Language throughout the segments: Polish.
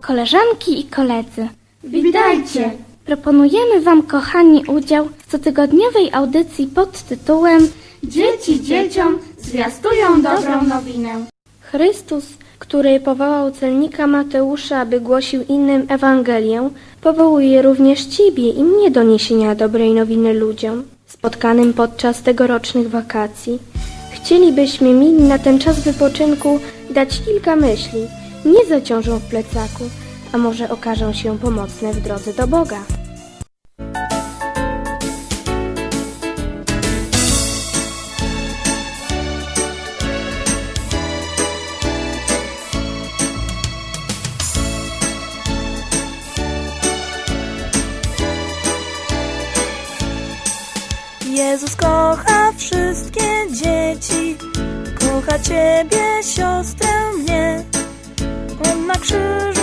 Koleżanki i koledzy, Witajcie! proponujemy Wam, kochani, udział w cotygodniowej audycji pod tytułem Dzieci dzieciom zwiastują dobrą nowinę. Chrystus, który powołał celnika Mateusza, aby głosił innym Ewangelię, powołuje również Ciebie i mnie do niesienia dobrej nowiny ludziom, spotkanym podczas tegorocznych wakacji. Chcielibyśmy mi na ten czas wypoczynku dać kilka myśli, nie zaciążą w plecaku, a może okażą się pomocne w drodze do Boga. Jezus kocha wszystkie dzieci, kocha Ciebie, siostrę mnie. On na krzyżu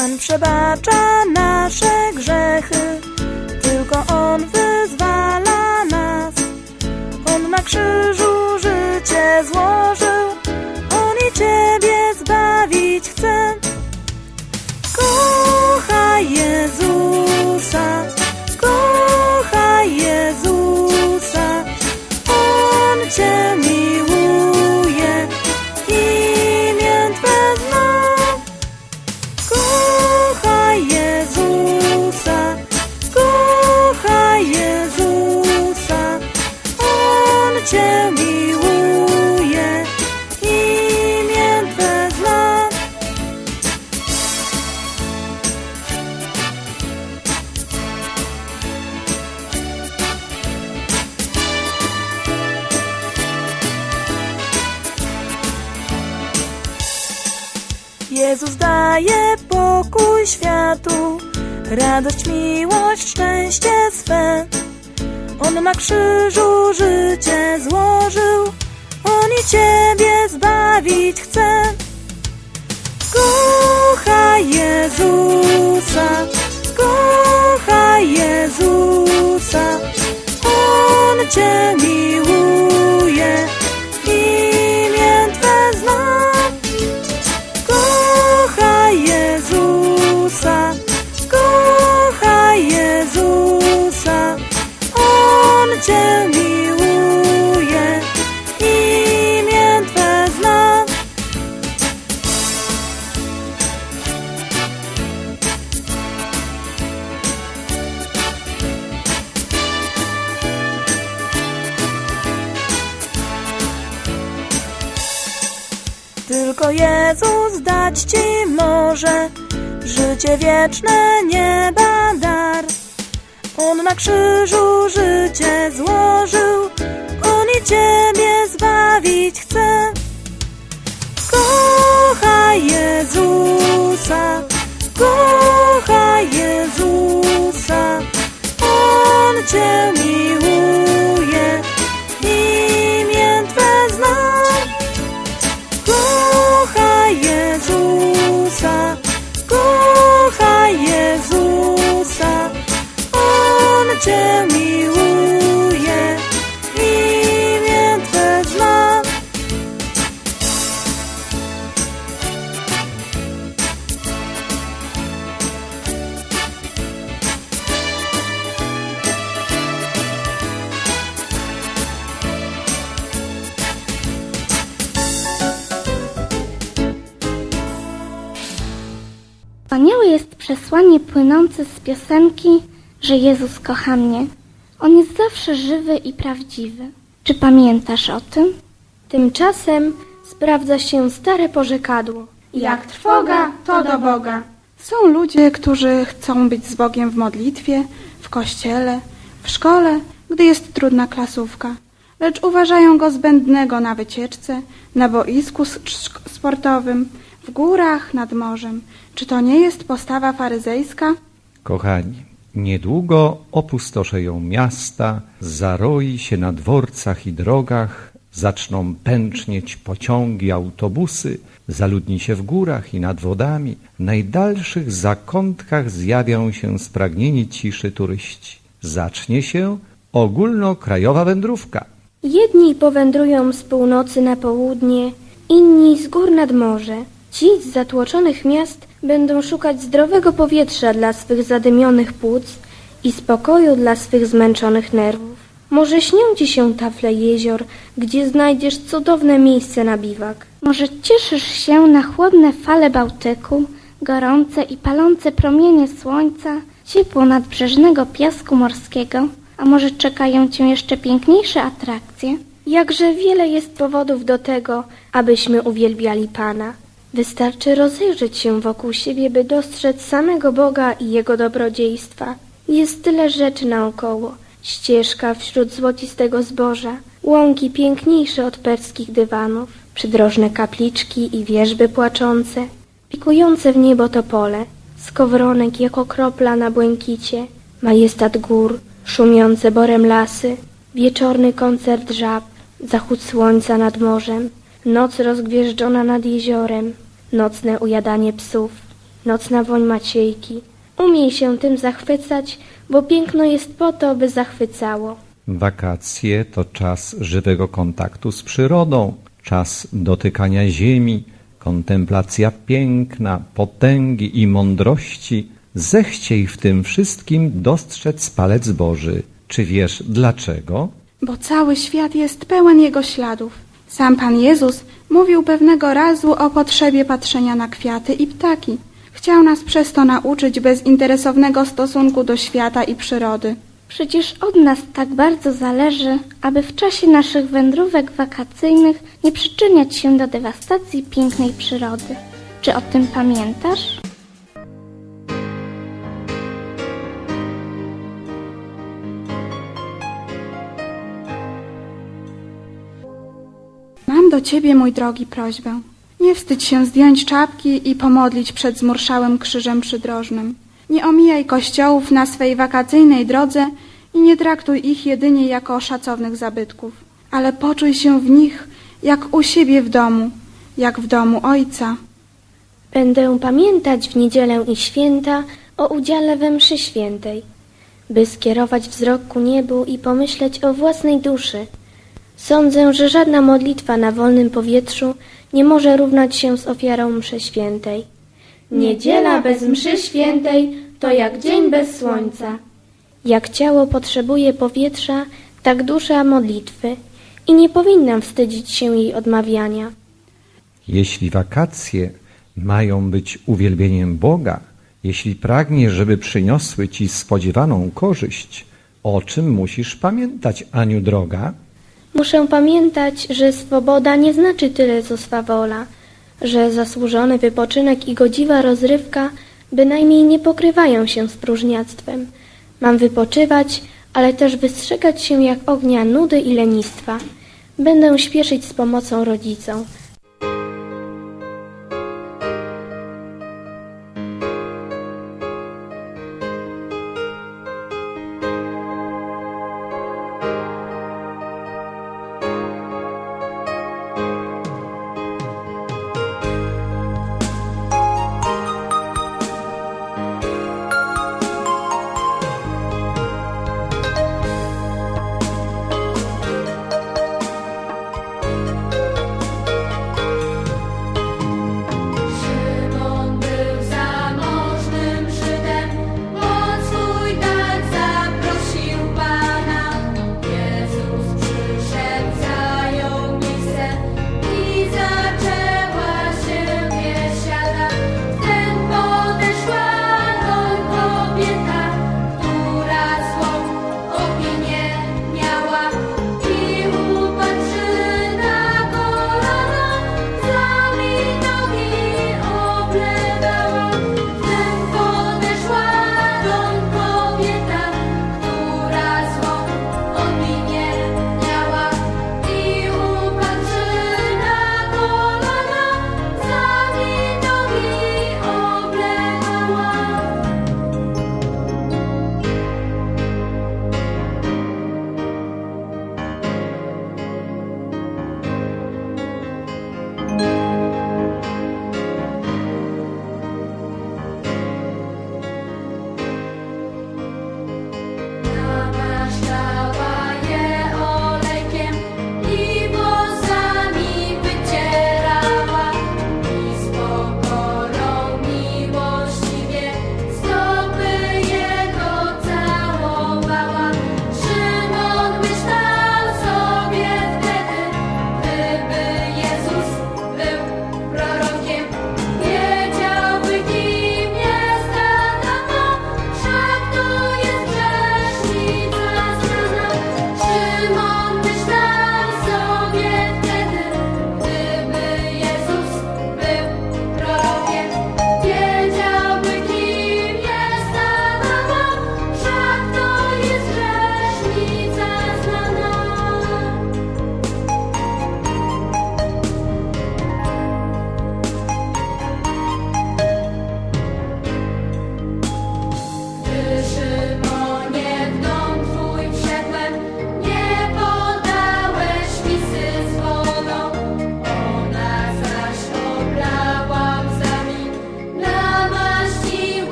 Pan przebacza nasze grzechy, tylko On wyzwala Jezus daje pokój światu, radość, miłość, szczęście swe. On na krzyżu życie złożył, On i Ciebie zbawić chce. Kochaj Jezusa, kochaj Jezusa, On Cię miłuje, Jezus dać Ci może życie wieczne nieba dar. On na krzyżu życie złożył, On i ciebie zbawić chce. Kochaj Jezusa, kochaj Jezusa, On cię przesłanie płynące z piosenki, że Jezus kocha mnie. On jest zawsze żywy i prawdziwy. Czy pamiętasz o tym? Tymczasem sprawdza się stare porzekadło. Jak trwoga, to do Boga. Są ludzie, którzy chcą być z Bogiem w modlitwie, w kościele, w szkole, gdy jest trudna klasówka, lecz uważają go zbędnego na wycieczce, na boisku sportowym, w górach, nad morzem. Czy to nie jest postawa faryzejska? Kochani, niedługo opustoszeją miasta, zaroi się na dworcach i drogach, zaczną pęcznieć pociągi, autobusy, zaludni się w górach i nad wodami, w najdalszych zakątkach zjawią się spragnieni ciszy turyści. Zacznie się ogólnokrajowa wędrówka. Jedni powędrują z północy na południe, inni z gór nad morze. Ci z zatłoczonych miast będą szukać zdrowego powietrza dla swych zadymionych płuc i spokoju dla swych zmęczonych nerwów. Może śnią ci się tafle jezior, gdzie znajdziesz cudowne miejsce na biwak. Może cieszysz się na chłodne fale Bałtyku, gorące i palące promienie słońca, ciepło nadbrzeżnego piasku morskiego, a może czekają cię jeszcze piękniejsze atrakcje? Jakże wiele jest powodów do tego, abyśmy uwielbiali Pana. Wystarczy rozejrzeć się wokół siebie, by dostrzec samego Boga i Jego dobrodziejstwa. Jest tyle rzeczy naokoło. Ścieżka wśród złocistego zboża, łąki piękniejsze od perskich dywanów, przydrożne kapliczki i wieżby płaczące, pikujące w niebo topole, skowronek jako kropla na błękicie, majestat gór, szumiące borem lasy, wieczorny koncert żab, zachód słońca nad morzem, noc rozgwieżdżona nad jeziorem, nocne ujadanie psów, nocna woń maciejki. Umiej się tym zachwycać, bo piękno jest po to, by zachwycało. Wakacje to czas żywego kontaktu z przyrodą, czas dotykania ziemi, kontemplacja piękna, potęgi i mądrości. Zechciej w tym wszystkim dostrzec palec Boży. Czy wiesz dlaczego? Bo cały świat jest pełen Jego śladów. Sam Pan Jezus mówił pewnego razu o potrzebie patrzenia na kwiaty i ptaki. Chciał nas przez to nauczyć bezinteresownego stosunku do świata i przyrody. Przecież od nas tak bardzo zależy, aby w czasie naszych wędrówek wakacyjnych nie przyczyniać się do dewastacji pięknej przyrody. Czy o tym pamiętasz? Do Ciebie, mój drogi, prośbę. Nie wstydź się zdjąć czapki i pomodlić przed zmurszałym krzyżem przydrożnym. Nie omijaj kościołów na swej wakacyjnej drodze i nie traktuj ich jedynie jako szacownych zabytków, ale poczuj się w nich jak u siebie w domu, jak w domu Ojca. Będę pamiętać w niedzielę i święta o udziale we mszy świętej, by skierować wzrok ku niebu i pomyśleć o własnej duszy. Sądzę, że żadna modlitwa na wolnym powietrzu nie może równać się z ofiarą mszy świętej. Niedziela bez mszy świętej to jak dzień bez słońca. Jak ciało potrzebuje powietrza, tak dusza modlitwy i nie powinnam wstydzić się jej odmawiania. Jeśli wakacje mają być uwielbieniem Boga, jeśli pragniesz, żeby przyniosły ci spodziewaną korzyść, o czym musisz pamiętać, Aniu droga? Muszę pamiętać, że swoboda nie znaczy tyle, co swa wola, że zasłużony wypoczynek i godziwa rozrywka bynajmniej nie pokrywają się z próżniactwem, Mam wypoczywać, ale też wystrzegać się jak ognia nudy i lenistwa. Będę śpieszyć z pomocą rodzicom.